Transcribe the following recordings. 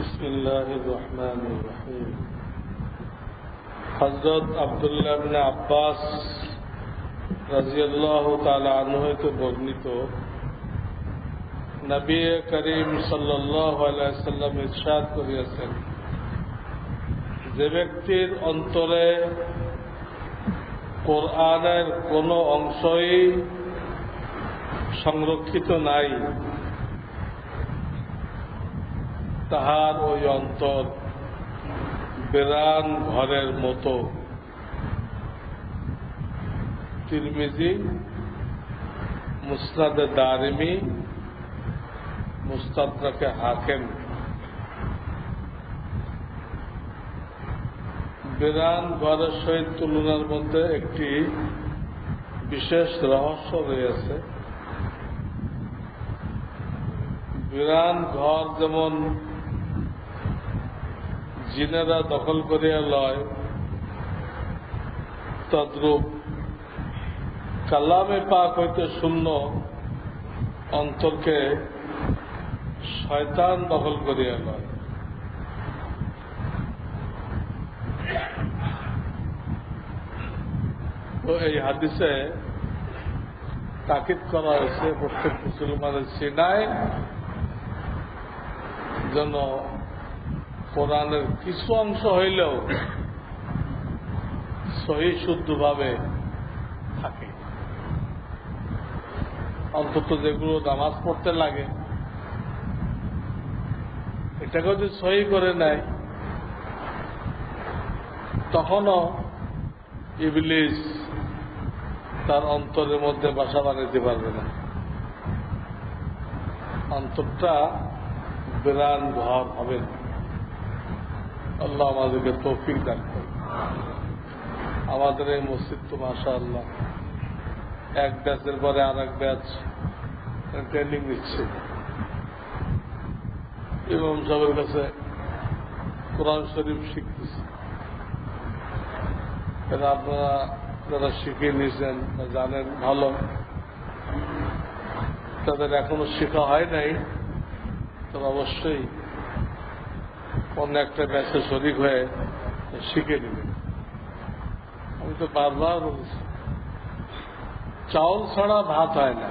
بسم الله الرحمن الرحيم হজরত আবদুল্লাহ ইবনে আব্বাস রাজিয়াল্লাহু তাআলা আনহু হতে বর্ণিত নবী করিম সাল্লাল্লাহু আলাইহি সাল্লাম ইরশাদ করিয়াছেন যে ব্যক্তির অন্তরে কোরআনের কোনো অংশই সংরক্ষিত নাই তাহার ওই অন্তর বেরান ঘরের মতো। তিরমিজি, মুসনাদে দারিমি, মুস্তাদরাকে হাকেম। বেরান ঘরের সহিত তুলনার মধ্যে একটি বিশেষ রহস্য রয়েছে। বিরান ঘর যেমন জিনেরা দখল করিয়া লয়, তদ্রূপ কালামে পাক হইতে শূন্য অন্তরকে শয়তান দখল করিয়া লয়। তো এই হাদিসে তাকিদ করা হয়েছে, প্রত্যেক মুসলমানের সিনায় যেন কোরআনের কিছু অংশ হইলেও সহি শুদ্ধভাবে থাকে। অন্তত যেগুলো নামাজ পড়তে লাগে এটাকে যদি সহি করে নেয়, তখনও ইবলিস তার অন্তরের মধ্যে বাসা বানাইতে পারবে না। অন্তরটা বিরান ঘর হবে। না আল্লাহ আমাদেরকে তৌফিক দান করে আমাদের এই মসজিদ তো মাসা আল্লাহ এক ব্যাচের পরে আর এক ব্যাচ ট্রেনিং দিচ্ছে ইমাম সাহেবের কাছে কোরআন শরীফ শিখতেছে। এটা আপনারা, যারা শিখে নিয়েছেন জানেন ভালো, তাদের এখনও শেখা হয় নাই তারা অবশ্যই অন্য একটা ব্যাচে শরিক হয়ে শিখে নেবে আমি তো বারবার বলেছি, চাউল ছাড়া ভাত হয় না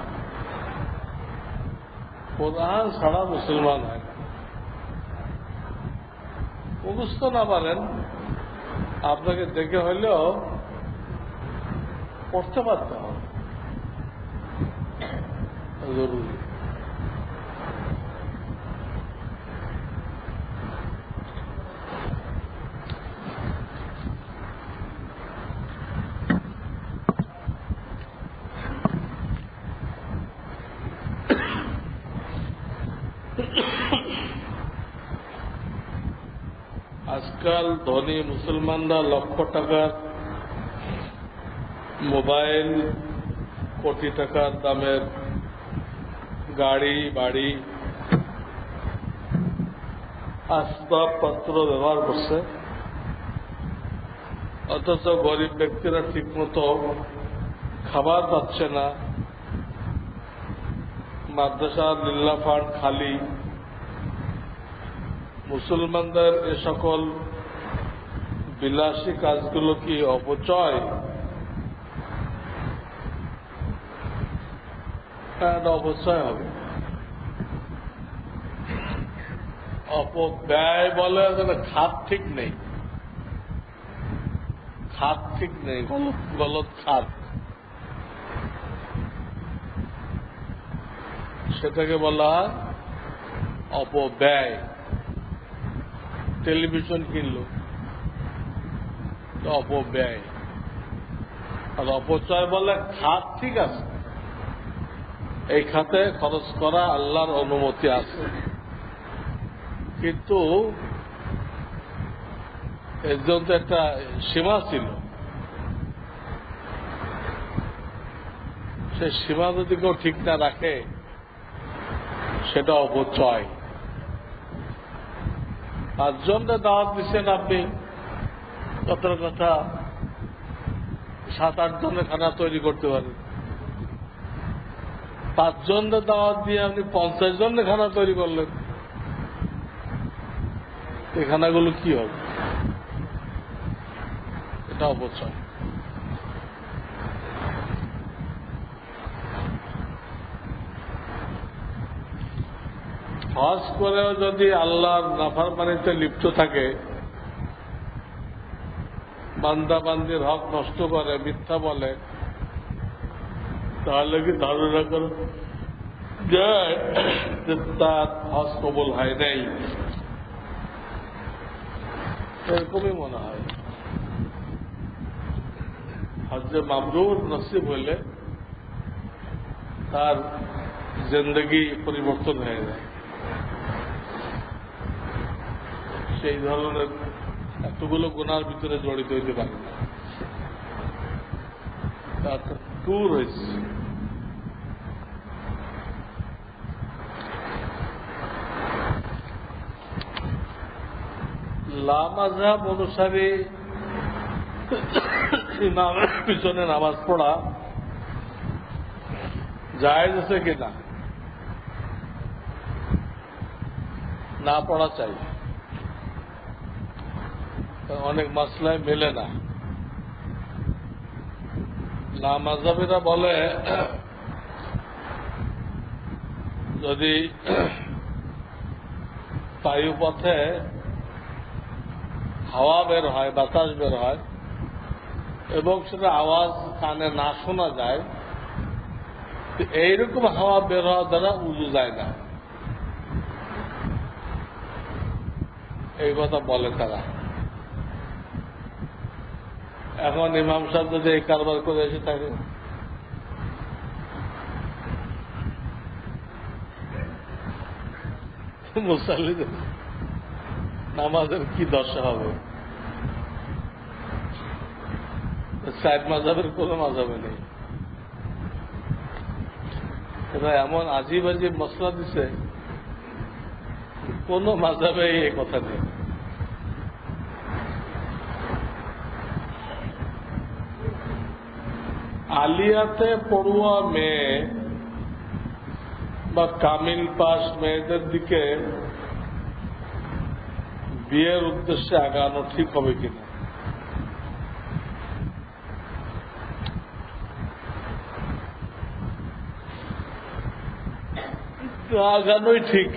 কোরআন ছাড়া মুসলমান হয় না। মুখস্থ না পারেন, আপনাকে দেখে হইলেও পড়তে পারতে হবে। জরুরি। ধনী মুসলমানরা লক্ষ টাকার মোবাইল, কোটি টাকার দামের গাড়ি, বাড়ি, আসবাবপত্র ব্যবহার করছে। অথচ গরিব ব্যক্তিরা ঠিকমতো খাবার পাচ্ছে না। মাদ্রাসা লিল্লা ফান্ড খালি। মুসলমানদের এ সকল বিলাসী কাজগুলো কি অপচয়? হ্যাঁ, অপচয় হবে। অপব্যয় বলে খাত ঠিক নেই। খাত ঠিক নেই গলত খাত সেটাকে বলা হয় অপব্যয়। টেলিভিশন কিনলো। অপব্যয়। আর অপচয় বলে খাত ঠিক আছে। এই খাতে খরচ করা আল্লাহর অনুমতি আছে। কিন্তু এর জন্য একটা সীমা ছিল। সে সীমা যদি কেউ ঠিক না রাখে, সেটা অপচয়। পাঁচজনকে দাওয়াত দিচ্ছেন আপনি। কথার কথা সাত, আট জনের খানা তৈরি করতে পারেন। পাঁচজনের দাওয়াত দিয়ে আপনি পঞ্চাশ জনের খানা তৈরি করলেন। এই খানাগুলো কি হবে? এটা অপচয়। হজ করেও যদি আল্লাহর নাফার পানিতে লিপ্ত থাকে বান্দা বান্দির হক নষ্ট করে, মিথ্যা বলে, তাহলে কি ধারণা করো? যে তার হজ কবল হয় নাই। এরকমই মনে হয়। হজে মামরুর নসিব হইলে তার জিন্দগি পরিবর্তন হয়ে যায়। সেই ধরনের এতগুলো গুণার ভিতরে জড়িত হইতে পারে। তার হয়েছে লামাজাব অনুসারে ইমামের পিছনে নামাজ পড়া জায়েজ আছে কিনা? না পড়া চাই। অনেক মাসলায় মেলে না। লামাজাবিরা বলে, যদি বায়ুপথে হাওয়া বের হয়, বাতাস বের হয় এবং সেটা আওয়াজ কানে না শোনা যায় এইরকম হাওয়া বের হওয়া দ্বারা উজু যায় না। এই কথা বলে তারা। এখন ইমাম সাহেব যদি এই কারবার করে এসে থাকে। মুসাল্লিদের নামাজের কি দশা হবে? সাইড মাজাবের কোনো মাজাবে নেই। এরা এমন আজিব আজিব মশলা দিছে, কোন মাজাবে এই কথা নেই। আলিয়াতে পড়ুয়া মেয়ে বা কামিল পাস মেয়েদের দিকে বিয়ের উদ্দেশ্যে আগানো ঠিক হবে কিনা? আগানোই ঠিক।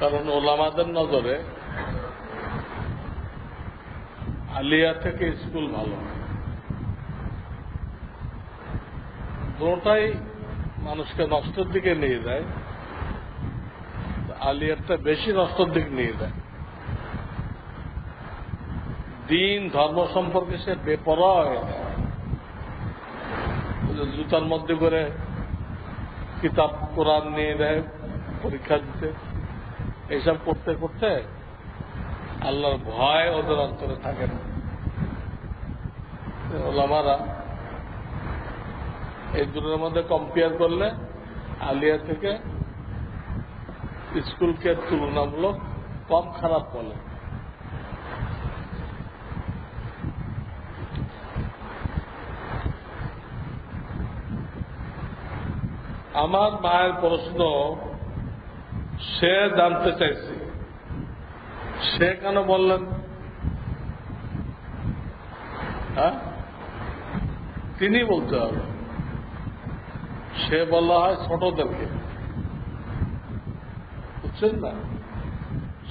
কারণ ওলামাদের নজরে আলিয়া থেকে স্কুল ভালো। দুটাই মানুষকে নষ্টের দিকে নিয়ে যায়। আলিয়ারটা বেশি নষ্টের দিকে নিয়ে যায়। দিন, ধর্ম সম্পর্কে সে বেপরোয়া। যায় জুতার মধ্যে করে কিতাব, কোরআন নিয়ে দেয়, পরীক্ষা দিতে। এইসব করতে করতে আল্লাহর ভয় ওদের অন্তরে থাকে না। ওলামারা এই দুটোর মধ্যে কম্পেয়ার করলে আলিয়া থেকে স্কুলকে তুলনামূলক কম খারাপ বলে। আমার মায়ের প্রশ্ন, সে জানতে চাইছে। সে কেন বললেন? হ্যাঁ? তিনি বলতে হবে। সে বলা হয়, ছোটদেরকে। বুঝছেন না?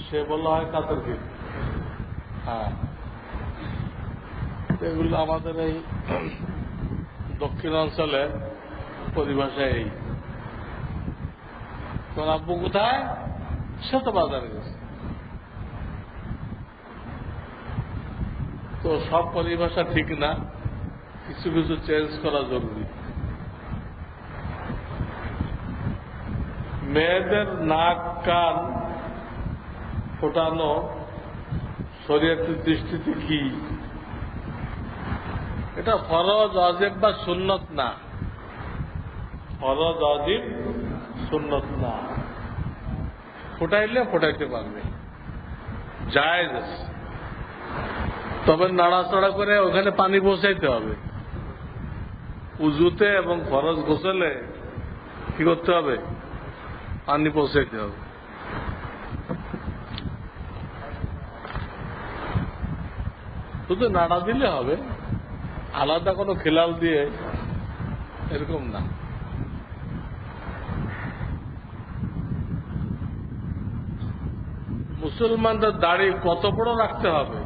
সে বলা হয়, তাদেরকে। হ্যাঁ। এগুলো আমাদের এই দক্ষিণাঞ্চলে পরিভাষায় এই। তোর আব্বু কোথায়? সে তো বাজারে তো সব পরিভাষা ঠিক না, কিছু কিছু চেঞ্জ করা জরুরি। মেয়েদের নাক, কান ফোটানো শরীয়তের দৃষ্টিতে কি? এটা ফরজ অজেব বা সুন্নত না? ফরজ অজীব সুন্নত না। ফোটাইলে ফোটাইতে পারবে। জায়েজ আছে। তবে নাড়াচড়া করে ওখানে পানি পৌঁছাইতে হবে। উজুতে এবং খরচ গোসলে কি করতে হবে? পানি পৌঁছাইতে হবে। শুধু নাড়া দিলে হবে, আলাদা কোনো খেলাল দিয়ে এরকম না। মুসলমানদের দাড়ি কত বড় রাখতে হবে?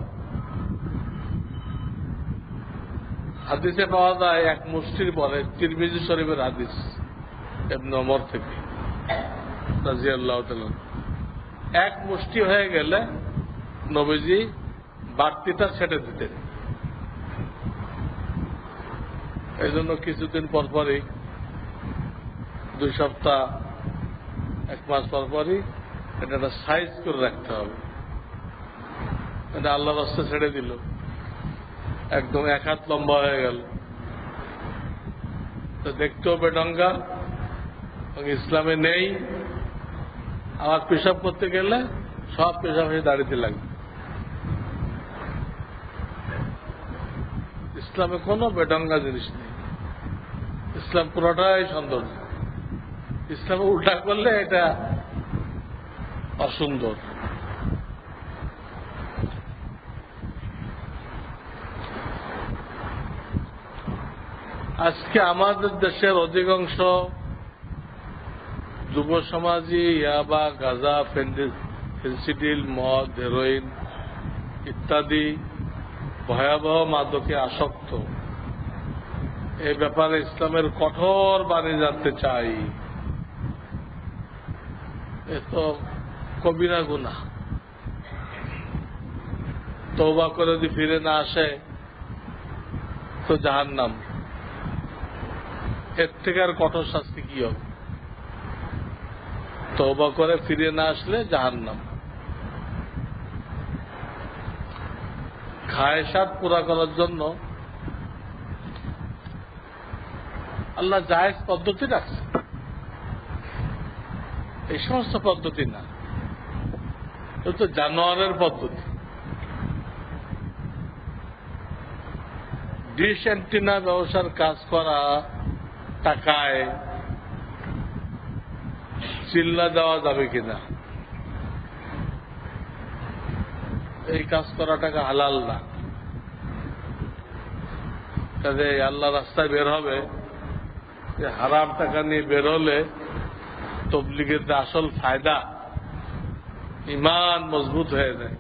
হাদিসে পাওয়া যায়, এক মুষ্টির পরে তিরমিজি শরীফের হাদিস এমন অমর থেকে এক মুষ্টি হয়ে গেলে নবীজি বাড়তিটা ছেড়ে দিতেন। এই জন্য কিছুদিন পর পরই, দুই সপ্তাহ, এক মাস পর পরই এটা একটা সাইজ করে রাখতে হবে। এটা আল্লাহ রাস্তা ছেড়ে দিল। একদম এক হাত লম্বা হয়ে গেল। তো দেখতেও বেডঙ্গা ইসলামে নেই। আবার পেশাব করতে গেলে সব পেশাব হয়ে দাঁড়িয়ে লাগবে। ইসলামে কোনো বেডঙ্গা জিনিস নেই। ইসলাম পুরোটাই সৌন্দর্য। ইসলামে উল্টা করলে এটা অসুন্দর। আজকে আমাদের দেশের অধিকাংশ যুব সমাজই ইয়াবা গাজা ফেন্সিডিল, মদ, হেরোইন ইত্যাদি ভয়াবহ মাদকে আসক্ত। এই ব্যাপারে ইসলামের কঠোর বাণী জানতে চাই। এ তো কবিরা গুনা তৌবা করে যদি ফিরে না আসে, তো জাহান নাম এর থেকে আর কঠোর শাস্তি কি হবে? তৌবা করে ফিরে না আসলে জাহান নাম খায়সাত পুরা করার জন্য আল্লাহ জায়েজ পদ্ধতি রাখছে। এই সমস্ত পদ্ধতি না। তো জানোয়ারের পদ্ধতি। ডিশ অ্যান্টিনা ব্যবসার কাজ করা টাকায় চিল্লা দেওয়া যাবে কিনা? এই কাজ করা টাকা হালাল না? কাজে আল্লাহ রাস্তায় বের হবে, যে হারাম টাকা নিয়ে বের হলে তবলিগের যে আসল ফায়দা, ইমান মজবুত হয়ে যায়।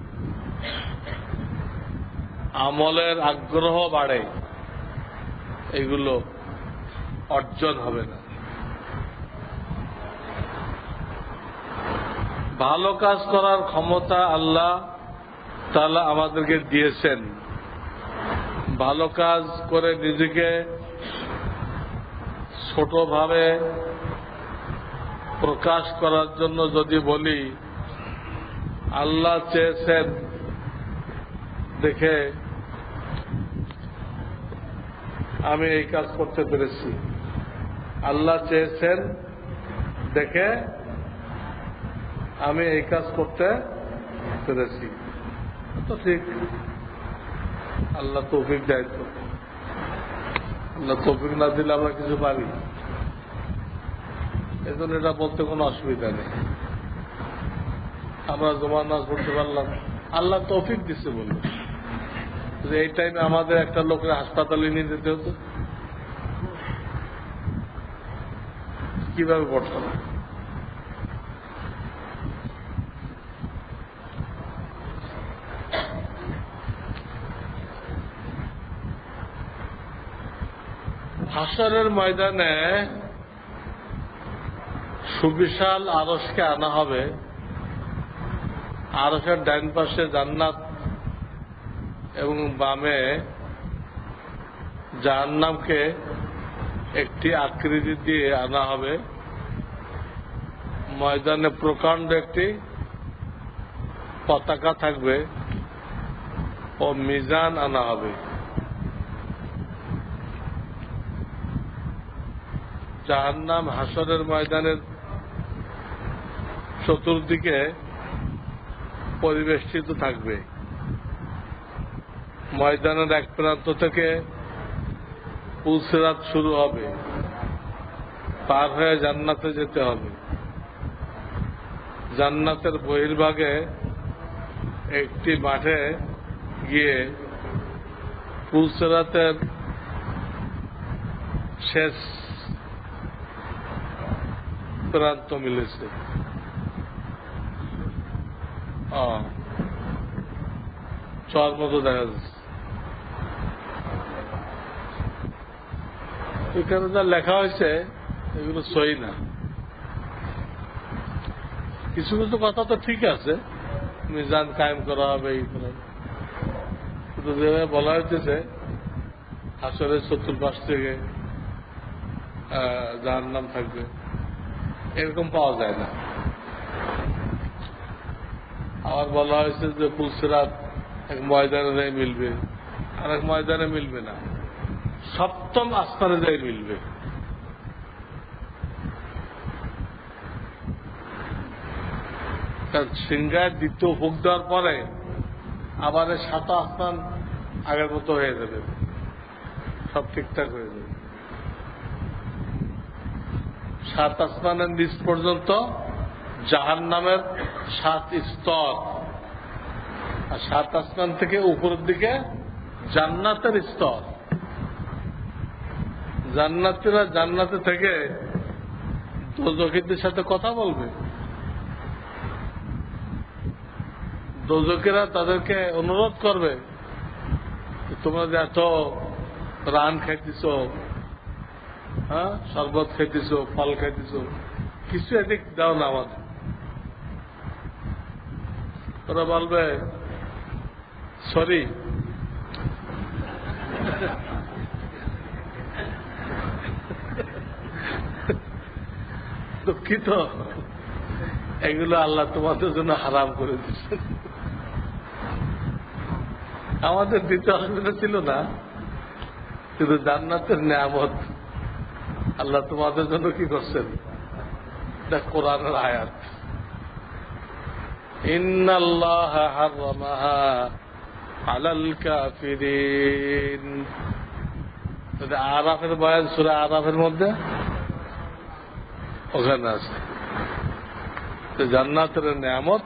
আমলের আগ্রহ বাড়ে। এগুলো অর্জন হবে না। ভালো কাজ করার ক্ষমতা আল্লাহ তালা আমাদেরকে দিয়েছেন। ভালো কাজ করে নিজেকে ছোটভাবে প্রকাশ করার জন্য যদি বলি, আল্লাহ চেয়েছেন দেখে আমি এই কাজ করতে পেরেছি। আল্লাহ চেয়েছেন, দেখে আমি এই কাজ করতে পেরেছি। তো ঠিক, আল্লাহ তৌফিক দেয় তো। আল্লাহ তৌফিক না দিলে আমরা কিছু পারি। এজন্য এটা বলতে কোনো অসুবিধা নেই। আমরা জমা নাচ পড়তে পারলাম। আল্লাহ তৌফিক দিচ্ছে বলল এই টাইমে আমাদের একটা লোকের হাসপাতালে নিয়ে যেতে হতো। কীভাবে পড়তাম হাসরের ময়দানে সুবিশাল আরসকে আনা হবে। আরসের ডাইন পাশে জান্নাত এবং বামে জাহান্নামকে একটি আকৃতি দিয়ে আনা হবে। ময়দানে প্রকাণ্ড একটি পতাকা থাকবে ও মিজান আনা হবে। জাহান্নাম হাসরের ময়দানের চতুর্দিকে পরিবেষ্টিত থাকবে। ময়দানের এক প্রান্ত থেকে পুলসেরাত শুরু হবে। পার হয়ে জান্নাতে যেতে হবে। জান্নাতের বহির্ভাগে একটি মাঠে গিয়ে পুলসেরাতের শেষ প্রান্ত মিলেছে। চর মতো দেখা যাচ্ছে। এখানে যা লেখা হয়েছে, এগুলো সই না। কিছু কিছু কথা তো ঠিক আছে, মিজান কায়েম করা হবে এই করা কিন্তু যেভাবে বলা হইতেছে আসলে সত্তর পাশ থেকে যার নাম থাকবে। এরকম পাওয়া যায় না। আবার বলা হয়েছে যে পুলসিরাত এক ময়দানে মিলবে আর এক ময়দানে মিলবে না। সপ্তম আসমানে যাই মিলবে। তার সিংহায় দ্বিতীয় ভোগ দেওয়ার পরে আবার সাত আসমান আগের মতো হয়ে যাবে। সব ঠিকঠাক হয়ে যাবে। সাত আসমানের নিচ পর্যন্ত জাহান নামের সাত স্তর। আর সাত আসমান থেকে উপরের দিকে জান্নাতের স্তর। জান্নাতিরা জান্নাতে থেকে দোজকিদের সাথে কথা বলবে। দোজকেরা তাদেরকে অনুরোধ করবে তোমরা যে এত রান খাইতেছ হ্যাঁ শরবত খাইতেছ, ফল খাইতেছ, কিছু এদিক দাও না আমাদের। ওরা বলবে, সরি। দুঃখিত। এগুলো আল্লাহ তোমাদের জন্য হারাম করে দিচ্ছে আমাদের দিতে অসুবিধা ছিল না। কিন্তু জান্নাতের নিয়ামত আল্লাহ তোমাদের জন্য কি করছেন? এটা কোরআনের আয়াত। আরাফের বয়ান সুরা আরাফের মধ্যে? ওখানে আছে। তো জান্নাতের নিয়ামত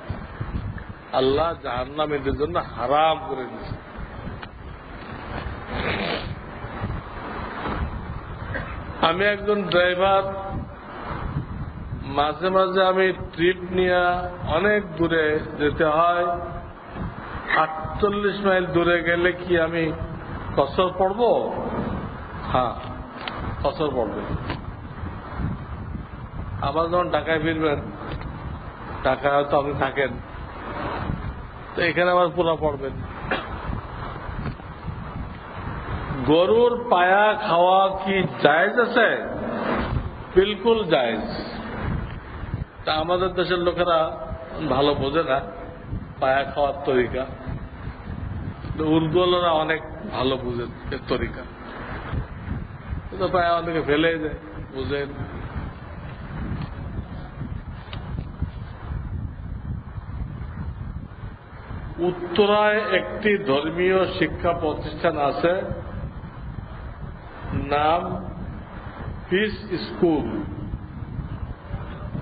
আল্লাহ জাহান্নামীদের জন্য হারাম করে দিয়েছে। আমি একজন ড্রাইভার, মাঝে মাঝে আমি ট্রিপ নিয়ে অনেক দূরে যেতে হয়। আটচল্লিশ মাইল দূরে গেলে কি আমি কসর পড়ব? হ্যাঁ কসর পড়বে। আবার যখন ঢাকায় ফিরবেন, ঢাকায় হয়তো আপনি থাকেন। তো এখানে আবার পুরা পড়বেন। গরুর পায়া খাওয়া কি জায়েজ আছে? বিলকুল জায়েজ। তা আমাদের দেশের লোকেরা ভালো বোঝে না, পায়া খাওয়ার তরিকা। উর্দুলরা অনেক ভালো বুঝে এর তরিকা। পায়া অনেকে ফেলে দেয় বুঝেন উত্তরায় একটি ধর্মীয় শিক্ষা প্রতিষ্ঠান আছে, নাম পিস স্কুল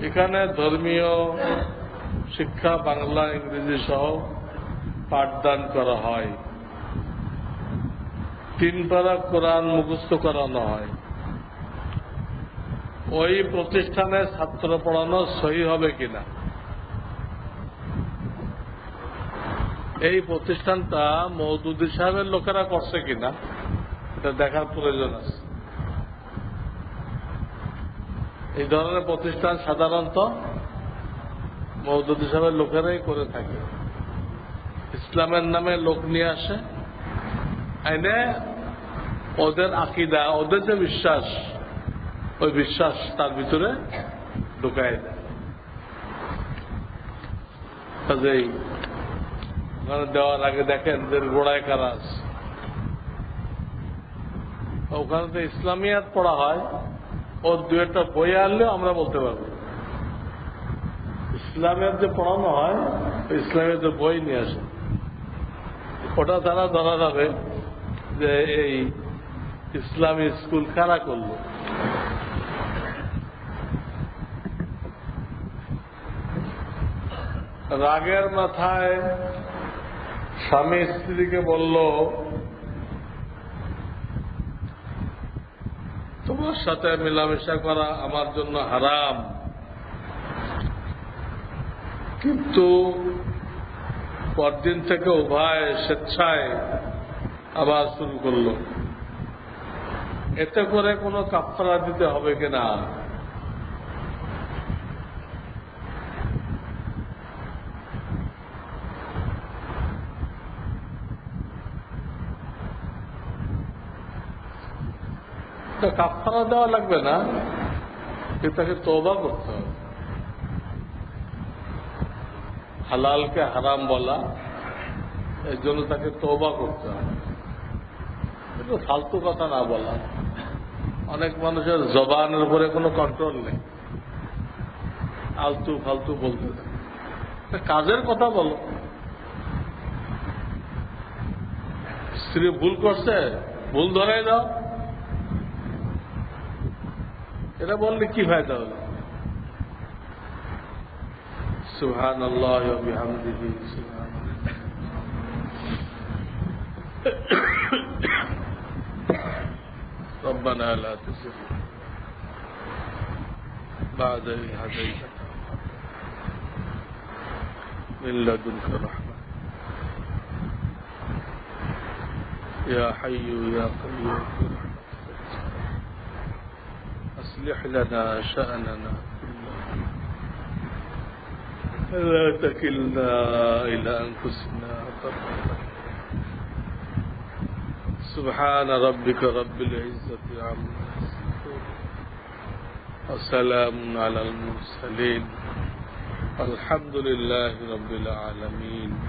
এখানে ধর্মীয় শিক্ষা বাংলা, ইংরেজি সহ পাঠদান করা হয়। তিন পারা কোরআন মুখস্থ করানো হয়। ওই প্রতিষ্ঠানে ছাত্র পড়ানো সহি হবে কিনা? এই প্রতিষ্ঠানটা মৌদুদি সাহেবের লোকেরা করছে কিনা, এটা দেখার প্রয়োজন আছে। এই ধরনের প্রতিষ্ঠান সাধারণত মৌদুদি সাহেবের লোকেরাই করে থাকে। ইসলামের নামে লোক নিয়ে আসে। আইনে ওদের আকিদা, ওদের যে বিশ্বাস, ওই বিশ্বাস তার ভিতরে ঢুকায় দেয়। কাজেই ওখানে দেওয়ার আগে দেখেন যে গোড়ায় কারা ওখানে তো ইসলামিয়াত পড়া হয় ওর দু একটা বই আনলেও আমরা বলতে পারব। ইসলামের যে পড়ানো হয় ইসলামের যে বই নিয়ে আসে। ওটা তারা ধরা যাবে যে এই ইসলামী স্কুল কারা করল। রাগের মাথায় স্বামী স্ত্রীকে বলল, তোমার সাথে মেলামেশা করা আমার জন্য হারাম। কিন্তু পরদিন থেকে উভয় স্বেচ্ছায় আবার শুরু করল। এতে করে কোনো কাপড়া দিতে হবে কিনা? কাপড়া দেওয়া লাগবে না? কিন্তু তাকে তবা করতে হবে। হালালকে হারাম বলা, এর জন্য তাকে তবা করতে হবে। কিন্তু ফালতু কথা না বলা। অনেক মানুষের জবানের উপরে কোনো কন্ট্রোল নেই। আলতু ফালতু বলতে কাজের কথা বলো। স্ত্রী ভুল করছে, ভুল ধরাই দাও। এটা বললে কি ফায়দা হলো সুহান আল্লাহ বিহামদিহি সুবহান ربنا لا تزغ بعد إذ هديتنا من لدنك رحمة يا حي يا قيوم برحمتك أصلح لنا شأننا. لا تكلنا إلى أنفسنا. سبحان ربك رب العزة عما يصفون. وسلام على المرسلين. الحمد لله رب العالمين.